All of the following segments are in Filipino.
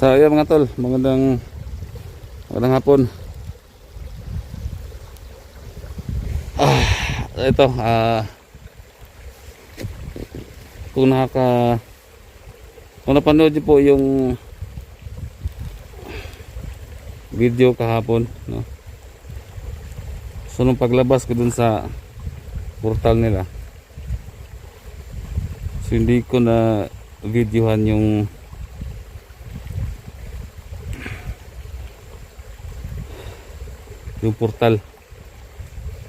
So, ayan mga tol, magandang magandang hapon. Ah, ito, ah kung nakaka kung napanood po yung video kahapon, no? So, nung paglabas ko dun sa portal nila, so hindi ko na videohan yung yung portal.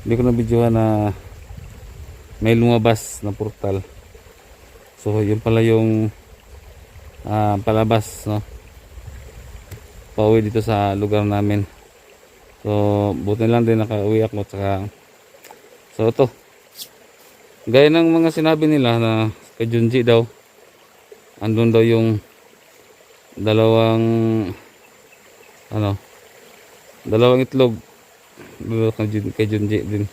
Hindi ko na videohan na may lumabas na portal. So yun pala yung ah, palabas no? Pauwi dito sa lugar namin. So buti lang din nakauwi ako tsaka so ito. Gaya ng mga sinabi nila na kay Junji daw andun daw yung dalawang ano dalawang itlog kay, Jun, kay Junji din.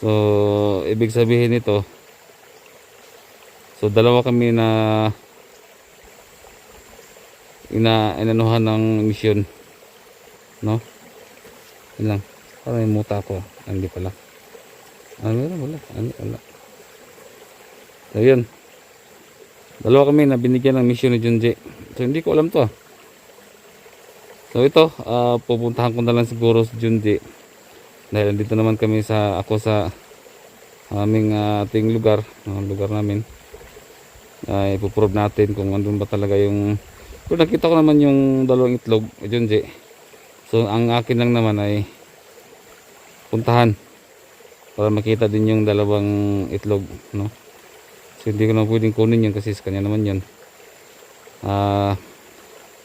So ibig sabihin nito so dalawa kami na ina inanuhan ng misyon no? Yun lang. Parang may muta ako. Ah, hindi pala. Ano wala wala. Ano wala. So yun. Dalawa kami na binigyan ng misyon ni Junji. So hindi ko alam to ah So ito, ah, pupuntahan ko na lang siguro si Junji. Dahil dito naman kami sa ako sa aming ah, ating lugar, ang lugar namin. Ay ipoprove natin kung andun ba talaga yung kung nakita ko naman yung dalawang itlog, eh, Junji. So ang akin lang naman ay puntahan para makita din yung dalawang itlog, no? So hindi ko na pwedeng kunin yun kasi sa kanya naman yun. Ah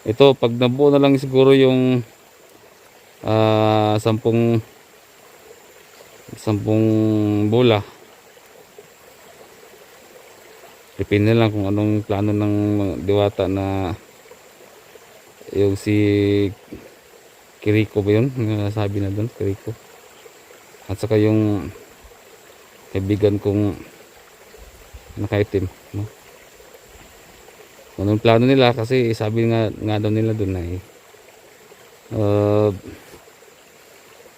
ito pag nabuo na lang siguro yung ah sampung sampung bola. Depende lang kung anong plano ng diwata na yung si Kiriko ba yun? Sabi na doon Kiriko. At saka yung kaibigan kong nakaitim Anong plano nila? Kasi sabi nga, nga daw nila doon ay uh,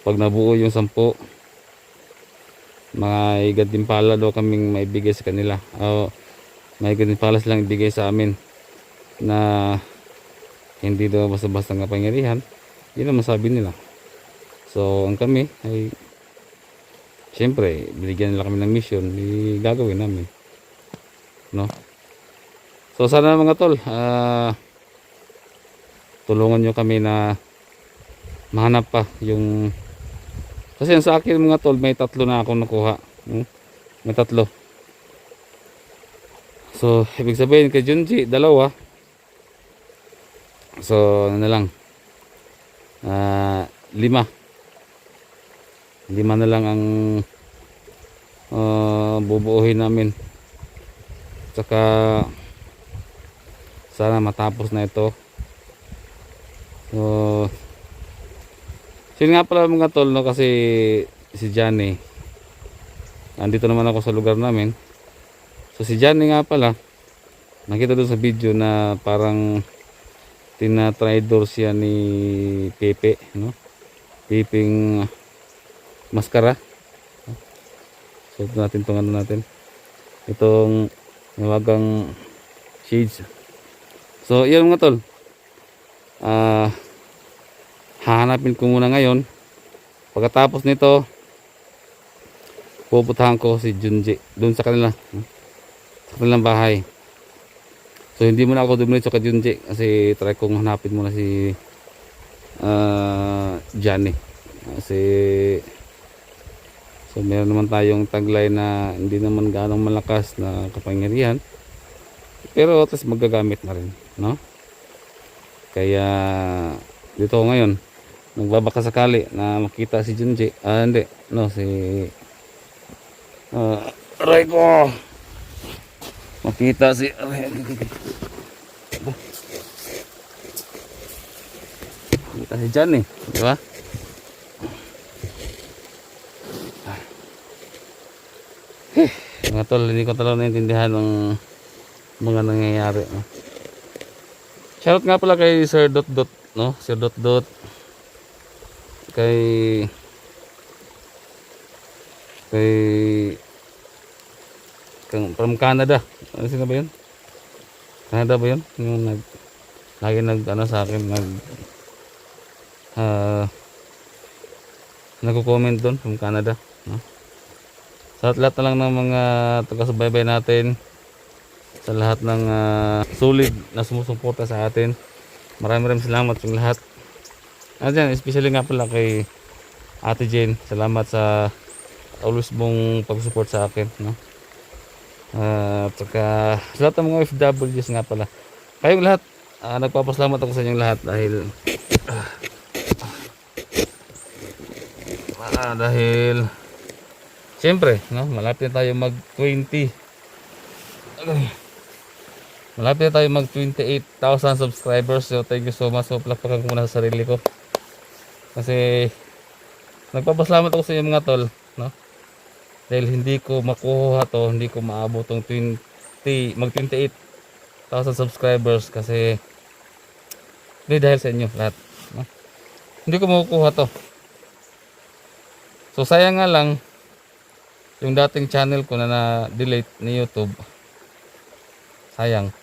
pag nabuo yung sampo mga igantimpala daw kaming maibigay sa kanila. O may igantimpala silang ibigay sa amin na hindi daw basta-basta nga pangyarihan. Yun ang masabi nila. So ang kami ay syempre binigyan nila kami ng mission gagawin namin. No So sana mga tol, ah, tulungan nyo kami na mahanap pa yung kasi sa akin mga tol may tatlo na akong nakuha. Hmm? May tatlo. So ibig sabihin kay Junji dalawa. So ano na lang. Ah, lima. Lima na lang ang ah, bubuuhin namin. Tsaka sana matapos na ito. So yun nga pala mga tol no kasi si Johnny andito naman ako sa lugar namin. So si Johnny nga pala nakita doon sa video na parang tinatridor siya ni Pepe no? Pepeng maskara so ito natin itong ano natin. Itong nawagang shades So, yun mga tol. Ah, hahanapin ko muna ngayon. Pagkatapos nito, pupuntahan ko si Junji doon sa kanila. hmm, Sa kanilang bahay. So, hindi muna ako dumiretso kay Junji kasi try kong hanapin muna si ah, Johnny. Kasi So, meron naman tayong taglay na hindi naman ganong malakas na kapangyarihan. Pero at least magagamit na rin, no? Kaya dito ngayon, nagbabaka sakali na makita si Junji. Ah, hindi, no, si uh, aray ko. Makita si Makita si Johnny, di ba? Eh, mga tol, hindi ko talaga naintindihan ng mga nangyayari. no? Shoutout nga pala kay Sir Dot Dot, no? Sir Dot Dot. Kay kay kang from Canada. Ano sino ba 'yun? Canada ba 'yun? Yung nag lagi nag ano sa akin nag ah nagko-comment doon from Canada, no? Sa lahat na lang ng mga taga-subaybay natin, sa lahat ng ah, solid na sumusuporta sa atin. Maraming maraming salamat sa lahat. At yan, especially nga pala kay Ate Jane. Salamat sa always mong pag-support sa akin. No? Ah, at saka sa lahat ng mga FWs nga pala. Kayong lahat, ah, nagpapasalamat ako sa inyong lahat dahil ah, dahil Siyempre, no, malapit na tayo mag 20. Ay. Malapit tayo mag 28,000 subscribers. So thank you so much. So palakpakan ko muna sa sarili ko. Kasi nagpapasalamat ako sa inyo mga tol, no? Dahil hindi ko makuha to, hindi ko maabot tong 20 mag 28,000 subscribers kasi hindi dahil sa inyo lahat, no? Hindi ko makukuha to. So sayang nga lang yung dating channel ko na na-delete ni YouTube sayang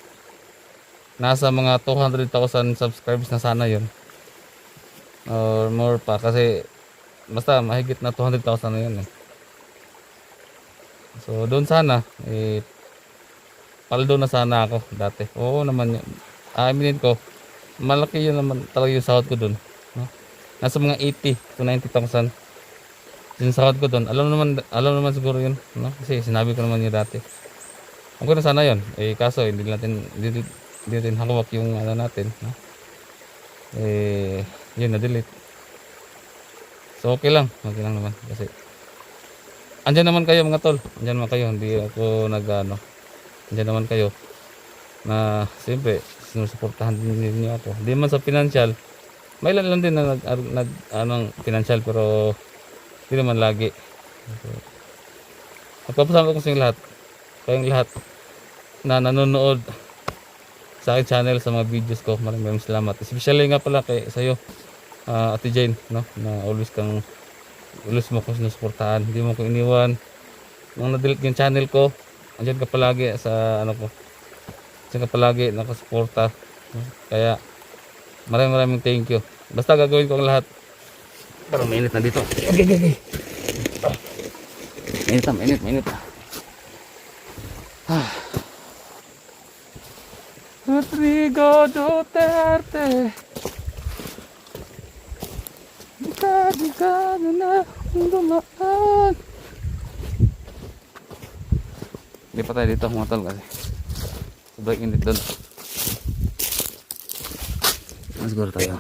nasa mga 200,000 subscribers na sana yun or more pa kasi basta mahigit na 200,000 na yun eh. so doon sana eh paldo na sana ako dati oo naman yun aminin ko malaki yun naman talaga yung sahod ko doon nasa mga 80 to 90,000 yung sahod ko doon alam naman alam naman siguro yun no? kasi sinabi ko naman yun dati Okay na sana yun. Eh kaso hindi natin hindi, hindi natin hawak yung ano natin, no? Eh yun na delete. So okay lang, okay lang naman kasi Andiyan naman kayo mga tol. Andiyan naman kayo, hindi ako nag-ano. Andiyan naman kayo na siyempre sinusuportahan din niyo ako. Hindi man sa financial. May ilan lang din na nag, nag anong financial pero hindi naman lagi. So, Nagpapasalamat ko sa lahat. Kayong lahat na nanonood sa aking channel sa mga videos ko. Maraming maraming salamat. Especially nga pala kay sa iyo, ah, Ate Jane, no? Na always kang always mo ko sinusuportahan. Hindi mo ko iniwan. Nung na-delete yung channel ko, andyan ka palagi sa ano ko. Andyan ka palagi nakasuporta. no? Kaya maraming maraming thank you. Basta gagawin ko ang lahat. Parang mainit na dito. Okay, okay, okay. Mainit na, mainit, mainit. Ah. Rodrigo Duterte. Dika-dika na na ang dumaan Hindi pa tayo dito mga tol kasi Sobrang init doon Mas siguro tayo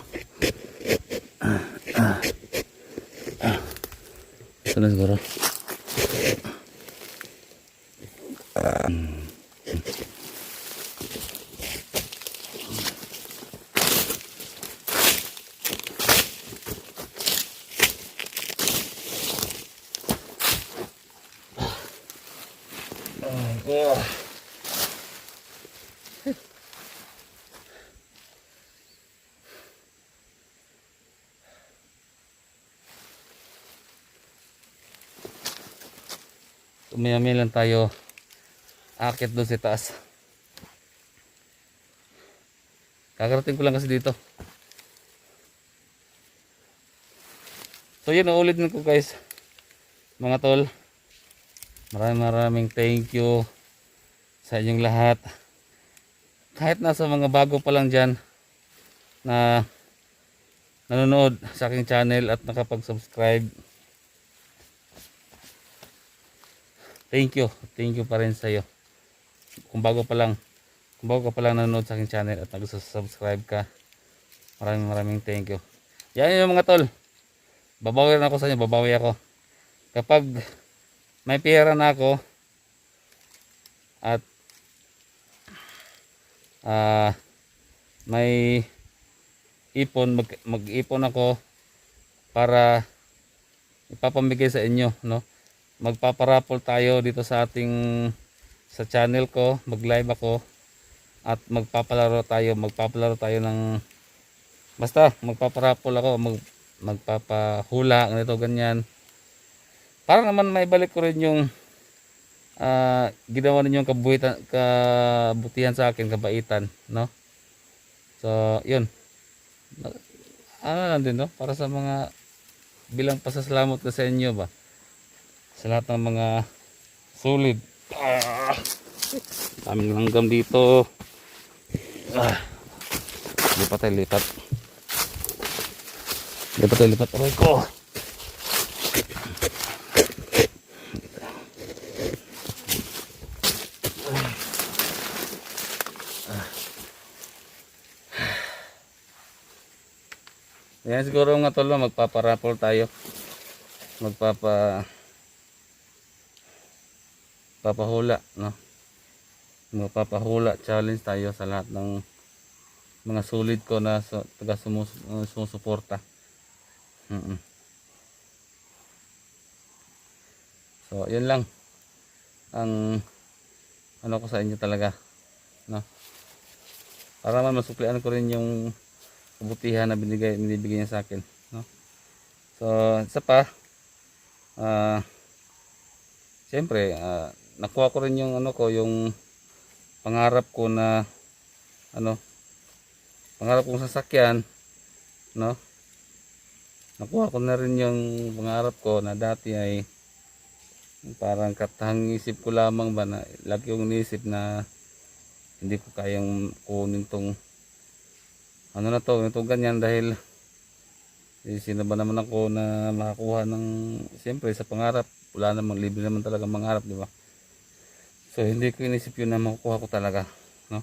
ah, ah, ah. Ito na siguro Tumiyami lang tayo akit doon sa taas. Kakarating ko lang kasi dito. So yun, uulitin ko guys. Mga tol. Maraming maraming thank you sa inyong lahat. Kahit nasa mga bago pa lang dyan na nanonood sa aking channel at nakapag-subscribe. Thank you. Thank you pa rin sa iyo. Kung bago pa lang, kung bago ka pa lang nanonood sa aking channel at nag-subscribe ka, maraming maraming thank you. Yan yung mga tol. Babawi ako sa inyo, babawi ako. Kapag may pera na ako at ah may ipon, mag, mag-ipon ako para ipapamigay sa inyo, no? Magpaparapol tayo dito sa ating sa channel ko mag live ako at magpapalaro tayo, magpapalaro tayo ng basta magpaparapol ako, mag magpapahula ganito ganyan. Para naman maibalik ko rin yung ah, ginawa ninyong kabuhitan, kabutihan sa akin, kabaitan, no? So, yun. Ano lang din, no? Para sa mga bilang pasasalamat ko sa inyo ba? Sa lahat ng mga solid. Ah, daming langgam dito. Ah, lipat tayo, lipat. Lipat tayo, lipat. Aray ko. Yan siguro nga tolo magpaparapol tayo. Magpapa papahula, no? Magpapahula challenge tayo sa lahat ng mga solid ko na su- taga sumus uh, sumusuporta. Mm So, yun lang ang ano ko sa inyo talaga, no? Para man masuklian ko rin yung kabutihan na binigay binibigay niya sa akin no so isa pa ah siyempre ah, nakuha ko rin yung ano ko yung pangarap ko na ano pangarap kong sasakyan no? Nakuha ko na rin yung pangarap ko na dati ay parang katang isip ko lamang ba na lagi kong iniisip na hindi ko kayang kunin tong ano na to, ito ganyan dahil eh, sino ba naman ako na makakuha ng siyempre sa pangarap wala namang libre naman talaga mangarap di ba so hindi ko inisip yun na makukuha ko talaga no?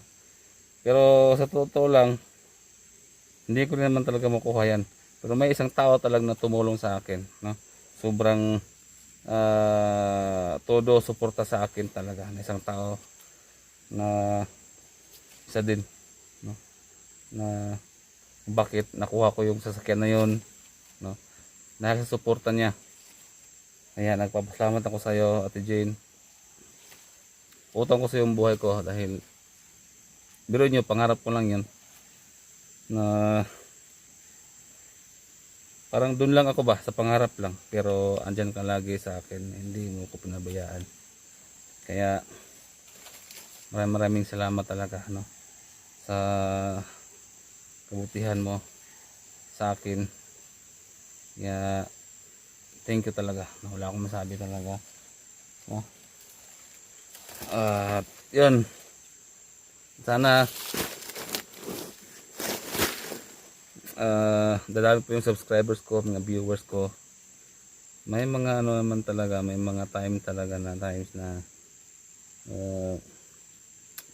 Pero sa totoo lang hindi ko rin naman talaga makuha yan. Pero may isang tao talaga na tumulong sa akin no? Sobrang ah, todo suporta sa akin talaga. Na isang tao na isa din no? Na bakit nakuha ko yung sasakyan na yun no? Dahil sa suporta niya. Ayan nagpapasalamat ako sa iyo ate Jane utang ko sa yung buhay ko dahil biro nyo pangarap ko lang yun na parang dun lang ako ba sa pangarap lang pero andyan ka lagi sa akin hindi mo ko pinabayaan kaya maraming maraming salamat talaga no sa kabutihan mo sa akin. Kaya thank you talaga. Wala akong masabi talaga. No? At yun. Sana uh, dadami po yung subscribers ko, mga viewers ko. May mga ano naman talaga, may mga time talaga na times na uh,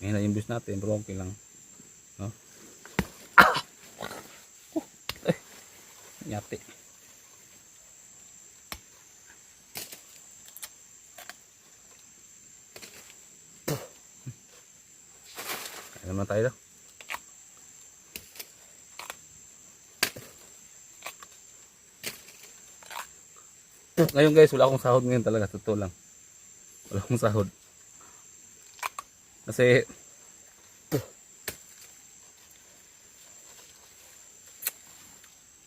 may na views natin, pero okay lang. No? Nyati. Kaya naman tayo daw. Ngayon guys, wala akong sahod ngayon talaga. Totoo lang. Wala akong sahod. Kasi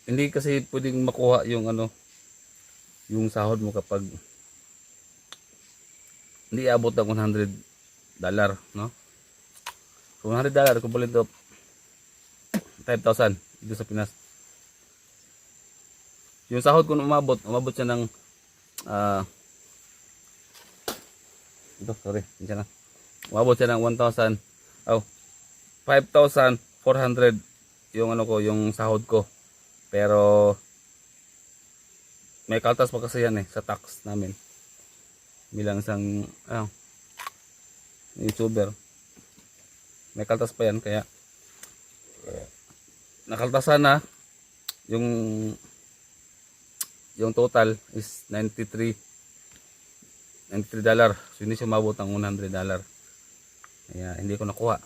hindi kasi pwedeng makuha yung ano yung sahod mo kapag hindi abot ng 100 dollar no so 100 dollar equivalent of 5,000 dito sa Pinas yung sahod ko umabot umabot siya ng ah ito sorry hindi na umabot siya ng 1,000 oh 5,400 yung ano ko yung sahod ko pero may kaltas pa kasi yan eh sa tax namin. Bilang isang ano, YouTuber. May kaltas pa yan kaya nakaltasan na yung yung total is 93 93 dollar. So hindi siya umabot ng 100 dollar. Kaya hindi ko nakuha.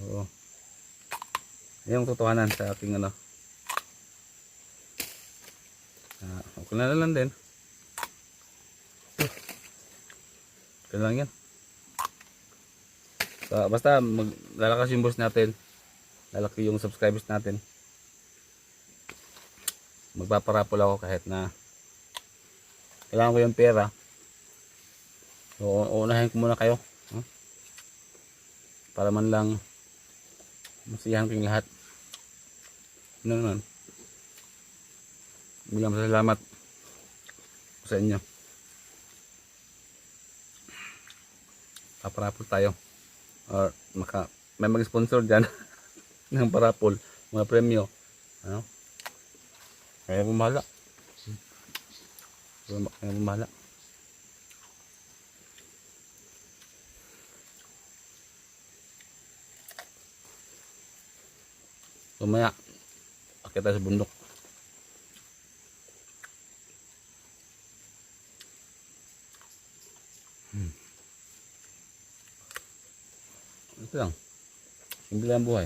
Oo. Yung totohanan sa aking ano Ah, okay na lang din. Okay lang yan. So, basta mag lalakas yung boss natin. Lalaki yung subscribers natin. Magpaparapol ako kahit na kailangan ko yung pera. So, uunahin ko muna kayo. Para man lang masiyahan ko yung lahat. Ano naman. Bilang salamat sa inyo. Paparapol tayo. Or maka, may mag-sponsor dyan ng parapol. Mga premyo. Ano? Kaya bumala. Kaya bumala. Tumaya. Akit tayo sa bundok. เครื่องกินเริ่มบ่อย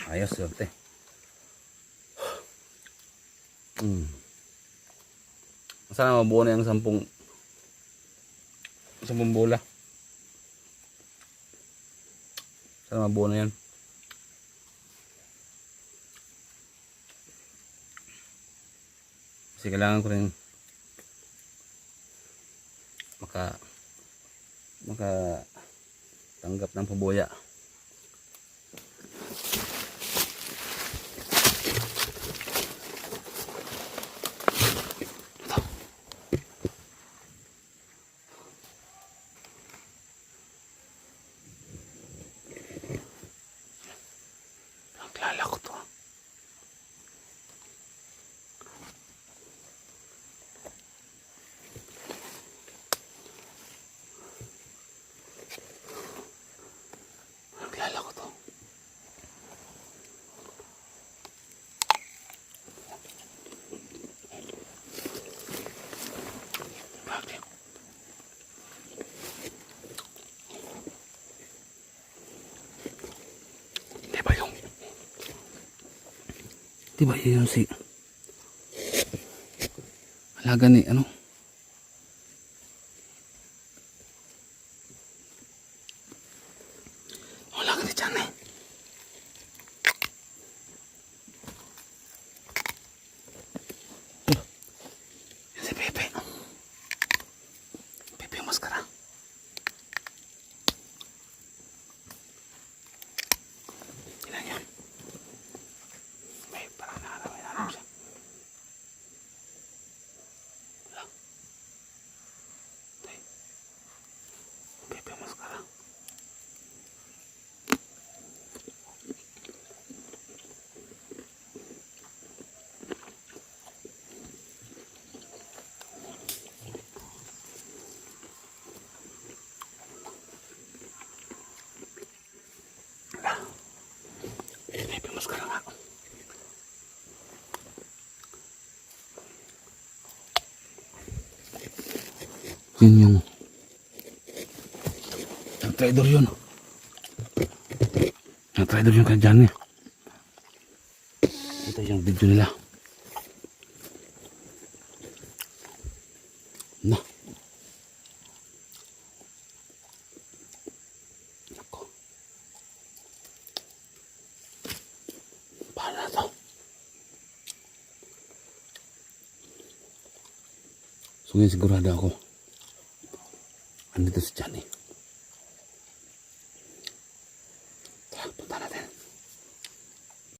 หายเสือมเต้อืมสร้างมาบัวในยังสัมปง sampung bola. Sana mabuo na yan. Kasi kailangan ko rin maka maka tanggap ng pabuya. Bakit? Di ba yung Di ba yun si Alaga ni ano? Yun yung ang trader yun. Ang trader yun kay Johnny. Ito yung video nila. Na. Nako. Na to? So ngayon sigurado ako. Andito si Johnny.